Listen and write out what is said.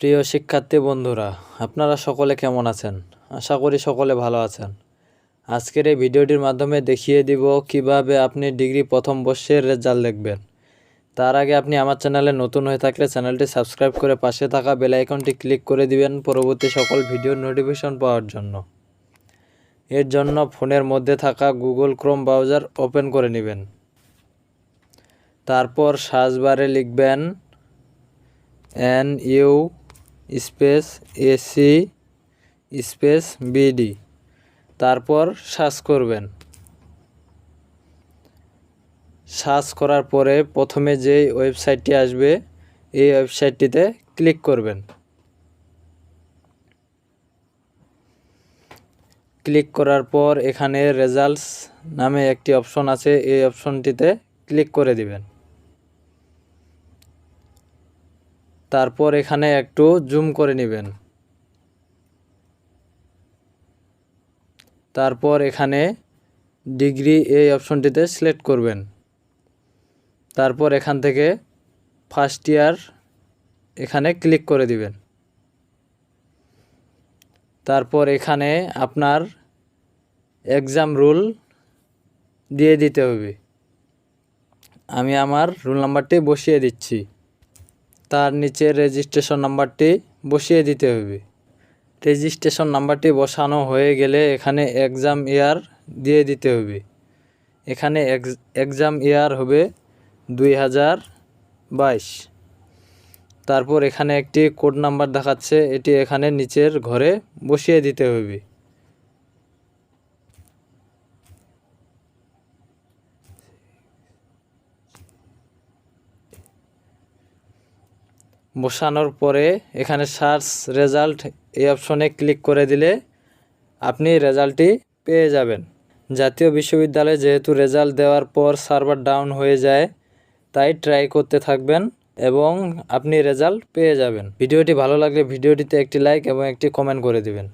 প্রিয় শিক্ষার্থী বন্ধুরা, আপনারা সকলে কেমন আছেন? আশা করি সকলে ভালো আছেন। আজকের এই ভিডিওটির মাধ্যমে দেখিয়ে দিব কীভাবে আপনি ডিগ্রি প্রথম বর্ষের রেজাল্ট দেখবেন। তার আগে আপনি আমার চ্যানেলে নতুন হয়ে থাকলে চ্যানেলটি সাবস্ক্রাইব করে পাশে থাকা বেল আইকনটি ক্লিক করে দিবেন পরবর্তী সকল ভিডিওর নোটিফিকেশন পাওয়ার জন্য। এর জন্য ফোনের মধ্যে থাকা গুগল ক্রোম ব্রাউজার ওপেন করে নেবেন। তারপর সার্চ বারে লিখবেন N U space AC space BD তারপর সার্চ করবেন। সার্চ করার পরে প্রথমে যে ওয়েবসাইটটি আসবে, এই ওয়েবসাইটটিতে ক্লিক করবেন। ক্লিক করার পর এখানে রেজাল্টস নামে একটি অপশন আছে, এই অপশনটিতে ক্লিক করে দিবেন। তারপর এখানে একটু জুম করে নেবেন। তারপর এখানে ডিগ্রি এই অপশনটিতে সিলেক্ট করবেন। তারপর এখান থেকে ফার্স্ট ইয়ার এখানে ক্লিক করে দিবেন। তারপর এখানে আপনার এক্সাম রুল দিয়ে দিতে হবে। আমি আমার রুল নাম্বারটি বসিয়ে দিচ্ছি। তার নিচে রেজিস্ট্রেশন নাম্বারটি বসিয়ে দিতে হবে। রেজিস্ট্রেশন নাম্বারটি বসানো হয়ে গেলে এখানে এক্সাম ইয়ার দিয়ে দিতে হবে। এখানে এক্সাম ইয়ার হবে দুই হাজার বাইশ। তারপর এখানে একটি কোড নাম্বার দেখাচ্ছে, এটি এখানে নিচের ঘরে বসিয়ে দিতে হবে। বসানোর পরে এখানে সার্চ রেজাল্ট এই অপশনে ক্লিক করে দিলে আপনি রেজাল্টটি পেয়ে যাবেন। জাতীয় বিশ্ববিদ্যালয়ে যেহেতু রেজাল্ট দেওয়ার পর সার্ভার ডাউন হয়ে যায়, তাই ট্রাই করতে থাকবেন এবং আপনি রেজাল্ট পেয়ে যাবেন। ভিডিওটি ভালো লাগলে ভিডিওটিতে একটি লাইক এবং একটি কমেন্ট করে দিবেন।